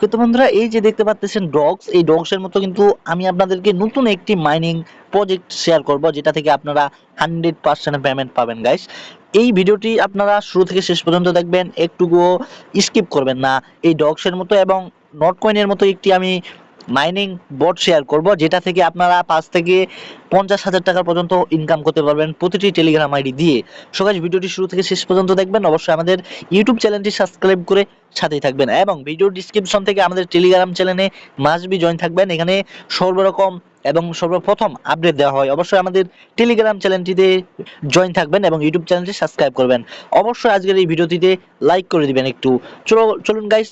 ওকে তো বন্ধুরা, এই যে দেখতে পাচ্ছেন ডগস এই ডগসের মতো কিন্তু আমি আপনাদেরকে নতুন একটি মাইনিং প্রজেক্ট শেয়ার করব, যেটা থেকে আপনারা হান্ড্রেড পার্সেন্ট পেমেন্ট পাবেন গাইস এই ভিডিওটি আপনারা শুরু থেকে শেষ পর্যন্ত দেখবেন, একটুকুও স্কিপ করবেন না। এই ডগসের মতো এবং নট কয়েনের মতো একটি আমি মাইনিং বট শেয়ার করব, যেটা থেকে আপনারা পাঁচ থেকে পঞ্চাশ হাজার টাকা পর্যন্ত ইনকাম করতে পারবেন প্রতিটি টেলিগ্রাম আইডি দিয়ে। সো গাইস ভিডিওটি শুরু থেকে শেষ পর্যন্ত দেখবেন। অবশ্যই আমাদের ইউটিউব চ্যানেলটি সাবস্ক্রাইব করে সাথেই থাকবেন এবং ভিডিও ডিসক্রিপশন থেকে আমাদের টেলিগ্রাম চ্যানেলে মাসবি জয়েন থাকবেন। এখানে সর্বরকম এবং সর্বপ্রথম আপডেট দেওয়া হয়। অবশ্যই আমাদের টেলিগ্রাম চ্যানেলটিতে জয়েন থাকবেন এবং ইউটিউব চ্যানেলটি সাবস্ক্রাইব করবেন। অবশ্যই আজকের এই ভিডিওটিতে লাইক করে দিবেন একটু। চলো, চলুন গাইস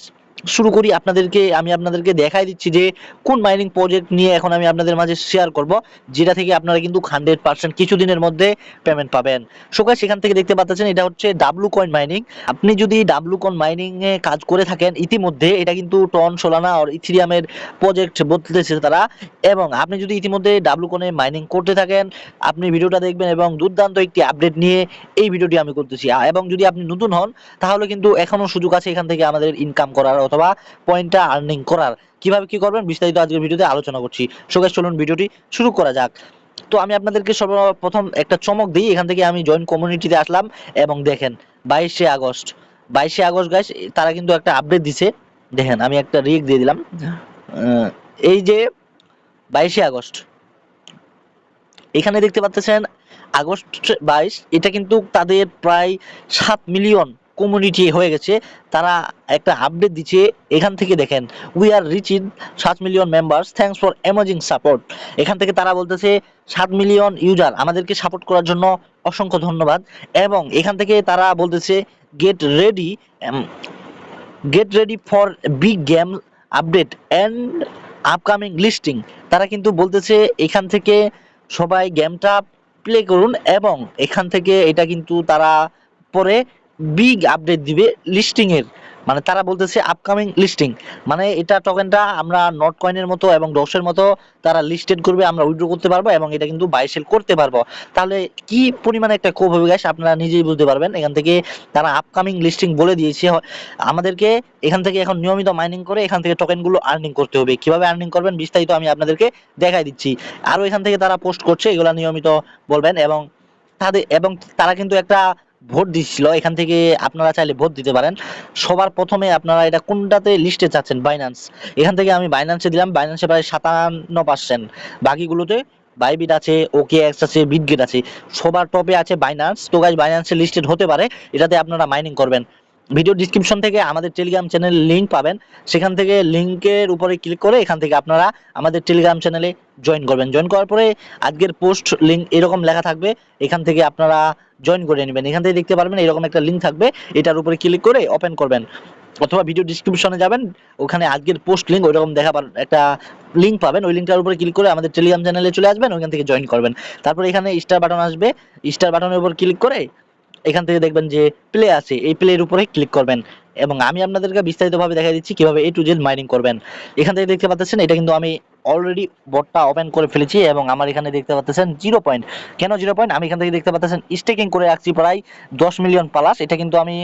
শুরু করি, আপনাদেরকে, আমি আপনাদেরকে দেখাই দিচ্ছি যে কোন মাইনিং প্রজেক্ট নিয়ে এখন আমি আপনাদের মাঝে শেয়ার করব, যেটা থেকে আপনারা কিন্তু হান্ড্রেড পার্সেন্ট কিছুদিনের মধ্যে পেমেন্ট পাবেন। সকাল সেখান থেকে দেখতে পাচ্ছেন, এটা হচ্ছে ডাব্লু কয়েন মাইনিং আপনি যদি ডাব্লু কয়েন মাইনিং এ কাজ করে থাকেন ইতিমধ্যে, এটা কিন্তু টন সোলানা আর ইথিরিয়ামের প্রজেক্ট বদলেছে তারা। এবং আপনি যদি ইতিমধ্যে ডাব্লু কয়েনে মাইনিং করতে থাকেন, আপনি ভিডিওটা দেখবেন এবং দুর্দান্ত একটি আপডেট নিয়ে এই ভিডিওটি আমি করতেছি। এবং যদি আপনি নতুন হন, তাহলে কিন্তু এখনও সুযোগ আছে এখান থেকে আমাদের ইনকাম করার। অথবা পয়েন্টটা আর্নিং করার। কীভাবে কি করবেন? বিস্তারিত আজকের ভিডিওতে আলোচনা করছি। সোগাস চলুন ভিডিওটি শুরু করা যাক। তো আমি আপনাদেরকে সর্বপ্রথম একটা চমক দিই। এখান থেকে আমি জয়েন কমিউনিটিতে আসলাম এবং দেখেন, বাইশে আগস্ট। বাইশে আগস্ট গাইস তারা কিন্তু একটা আপডেট দিছে। দেখেন, আমি একটা রিক দিয়ে দিলাম। এই যে বাইশে আগস্ট। এখানে দেখতে পাচ্ছেন, আগস্ট বাইশ, এটা কিন্তু তাদের প্রায় সাত মিলিয়ন কমিউনিটি হয়ে গেছে, তারা একটা আপডেট দিচ্ছে, এখান থেকে দেখেন উই আর রিচ রিচিং সাত million members thanks for amazing support এখান থেকে তারা বলতেছে, সাত মিলিয়ন ইউজার আমাদেরকে সাপোর্ট করার জন্য অসংখ্য ধন্যবাদ। এবং এখান থেকে তারা বলতেছে get ready get ready for big game update and upcoming listing তারা কিন্তু বলতেছে, এখান থেকে সবাই গেমটা প্লে করুন এবং এখান থেকে এটা কিন্তু তারা পরে বিগ আপডেট দিবে লিস্টিং এর। মানে তারা বলতেছে আপকামিং লিস্টিং মানে এটা টোকেনটা আমরা নট কয়েনের মতো এবং ডসের মতো তারা লিস্টেড করবে, আমরা উইথড্র করতে পারব এবং এটা কিন্তু বাই সেল করতে পারব। তাহলে কি পরিমাণে একটা কোভ হবে গাইস আপনারা নিজেই বুঝতে পারবেন। এখান থেকে তারা আপকামিং লিস্টিং বলে দিয়েছে। আমাদেরকে এখান থেকে এখন নিয়মিত মাইনিং করে এখান থেকে টোকেনগুলো আর্নিং করতে হবে। কীভাবে আর্নিং করবেন বিস্তারিত আমি আপনাদেরকে দেখাই দিচ্ছি। আরও এখান থেকে তারা পোস্ট করছে, এগুলো নিয়মিত বলবেন এবং তাদের এবং তারা কিন্তু একটা ভোট দিচ্ছিল, এখান থেকে আপনারা চাইলে ভোট দিতে পারেন। সবার প্রথমে আপনারা এটা কোনটাতে লিস্টে চাচ্ছেন? বাইন্যান্স এখান থেকে আমি বাইন্যান্সে দিলাম বাইন্যান্সে প্রায় সাতান্ন পার্সেন্ট বাকিগুলোতে বাইবিট আছে ওকে এক্স আছে বিটগেট আছে। সবার টপে আছে বাইন্যান্স তো গাইজ বাইন্যান্সে লিস্টেড হতে পারে, এটাতে আপনারা মাইনিং করবেন। ভিডিও ডিসক্রিপশন থেকে আমাদের টেলিগ্রাম চ্যানেল লিংক পাবেন। সেখান থেকে লিংকের উপরে ক্লিক করে এখান থেকে আপনারা আমাদের টেলিগ্রাম চ্যানেলে জয়েন করবেন। জয়েন করার পরে আজকের পোস্ট লিংক এরকম লেখা থাকবে। এখান থেকে আপনারা জয়েন করে নেবেন। এখান থেকে দেখতে পারবেন এরকম একটা লিংক থাকবে। এটার উপরে ক্লিক করে ওপেন করবেন। অথবা ভিডিও ডিসক্রিপশনে যাবেন। ওখানে আজকের পোস্ট লিংক ওইরকম দেখা একটা লিঙ্ক পাবেন। ওই লিঙ্কটার উপরে ক্লিক করে আমাদের টেলিগ্রাম চ্যানেলে চলে আসবেন। ওইখান থেকে জয়েন করবেন। তারপরে এখানে স্টার বাটন আসবে। স্টার বাটনের উপর ক্লিক করে এখান থেকে দেখবেন যে প্লে আছে, এই প্লের উপরে ক্লিক করবেন। এবং আমি আপনাদেরকে বিস্তারিতভাবে দেখা দিচ্ছি কীভাবে এ টু জেড মাইনিং করবেন। এখান থেকে দেখতে পাচ্ছেন, এটা কিন্তু আমি অলরেডি বোর্ডটা ওপেন করে ফেলেছি এবং আমার এখানে দেখতে পাচ্ছেন জিরো পয়েন্ট কেন জিরো পয়েন্ট আমি এখান থেকে দেখতে পাচ্ছেন স্টেকিং করে রাখছি প্রায় দশ মিলিয়ন প্লাস এটা কিন্তু আমি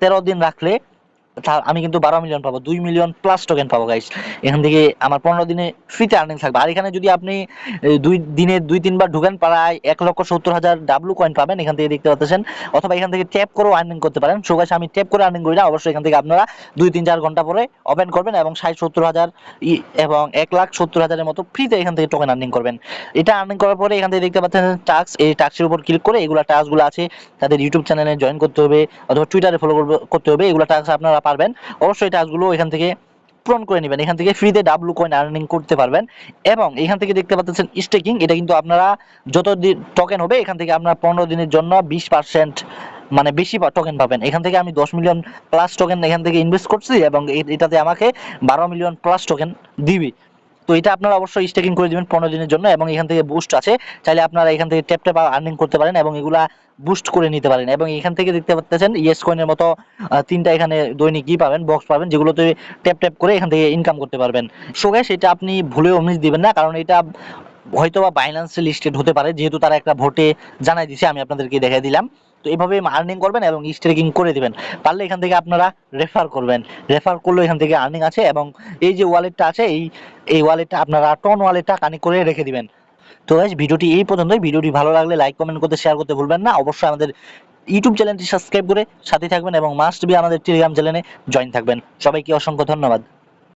তেরো দিন রাখলে আমি কিন্তু বারো মিলিয়ন পাবো, দুই মিলিয়ন প্লাস টোকেন পাবো গাইস এখান থেকে আমার পনেরো দিনে ফ্রিতে আর্নিং থাকবে। আর এখানে যদি আপনি দুই দিনে দুই তিনবার ঢুকেন, প্রায় এক লক্ষ সত্তর হাজার ডাব্লু কয়েন পাবেন, এখান থেকে দেখতে পাচ্ছেন। অথবা এখান থেকে ট্যাপ করেও আর্নিং করতে পারেন। সো গাইস আমি ট্যাপ করে আর্নিং করি না। অবশ্যই এখান থেকে আপনারা দুই তিন চার ঘণ্টা পরে ওপেন করবেন এবং ষাট সত্তর হাজার এবং এক লাখ সত্তর হাজারের মতো ফ্রিতে এখান থেকে টোকেন আর্নিং করবেন। এটা আর্নিং করার পরে এখান থেকে দেখতে পাচ্ছেন টাস্ক এই টাস্কের উপর ক্লিক করে এগুলা টাস্কগুলো আছে, তাদের ইউটিউব চ্যানেলে জয়েন করতে হবে, অথবা টুইটারে ফলো করতে হবে। এগুলো টাস্ক আপনারা পারবেন। অবশ্যই টাস্কগুলো এখান থেকে পূরণ করে নেবেন। এখান থেকে ফ্রিতে ডাব্লু কয়েন আর্নিং করতে পারবেন। এবং এখান থেকে দেখতে পাচ্ছেন স্টেকিং এটা কিন্তু আপনারা যত দিন টোকেন হবে, এখান থেকে আপনারা পনেরো দিনের জন্য বিশ পার্সেন্ট মানে বেশি টোকেন পাবেন। এখান থেকে আমি দশ মিলিয়ন প্লাস টোকেন এখান থেকে ইনভেস্ট করছি এবং এটাতে আমাকে বারো মিলিয়ন প্লাস টোকেন দিবে। তো এটা আপনারা অবশ্যই স্টেকিং করে দিবেন পনেরো দিনের জন্য এবং এখান থেকে বুস্ট আছে। চাইলে আপনারা এখান থেকে ট্যাপ ট্যাপ আর্নিং করতে পারেন এবং এগুলা বুস্ট করে নিতে পারেন। এবং এখান থেকে দেখতে পাচ্ছেন ইয়েস কয়েনের মতো তিনটা এখানে দৈনিক ই পাবেন বক্স পাবেন, যেগুলোতে ট্যাপ ট্যাপ করে এখান থেকে ইনকাম করতে পারবেন। সো গাইস এটা আপনি ভুলেও মিস দিবেন না, কারণ এটা হয়তো বা বাইন্যান্সে লিস্টেড হতে পারে, যেহেতু তারা একটা ভোটে জানাই দিছে, আমি আপনাদেরকে দেখাই দিলাম। তো এইভাবে আর্নিং করবেন এবং স্ট্রেকিং করে দিবেন। পারলে এখান থেকে আপনারা রেফার করবেন। রেফার করলেও এখান থেকে আর্নিং আছে এবং এই যে ওয়ালেটটা আছে, এই এই ওয়ালেটটা আপনারা টন ওয়ালেটটা কানেক্ট করে রেখে দিবেন। তো গাইজ ভিডিওটি এই পর্যন্তই। ভিডিওটি ভালো লাগলে লাইক কমেন্ট করতে শেয়ার করতে ভুলবেন না। অবশ্যই আমাদের ইউটিউব চ্যানেলটি সাবস্ক্রাইব করে সাথে থাকবেন এবং মাস্ট বি আমাদের টেলিগ্রাম চ্যানেলে জয়েন থাকবেন। সবাইকে অসংখ্য ধন্যবাদ।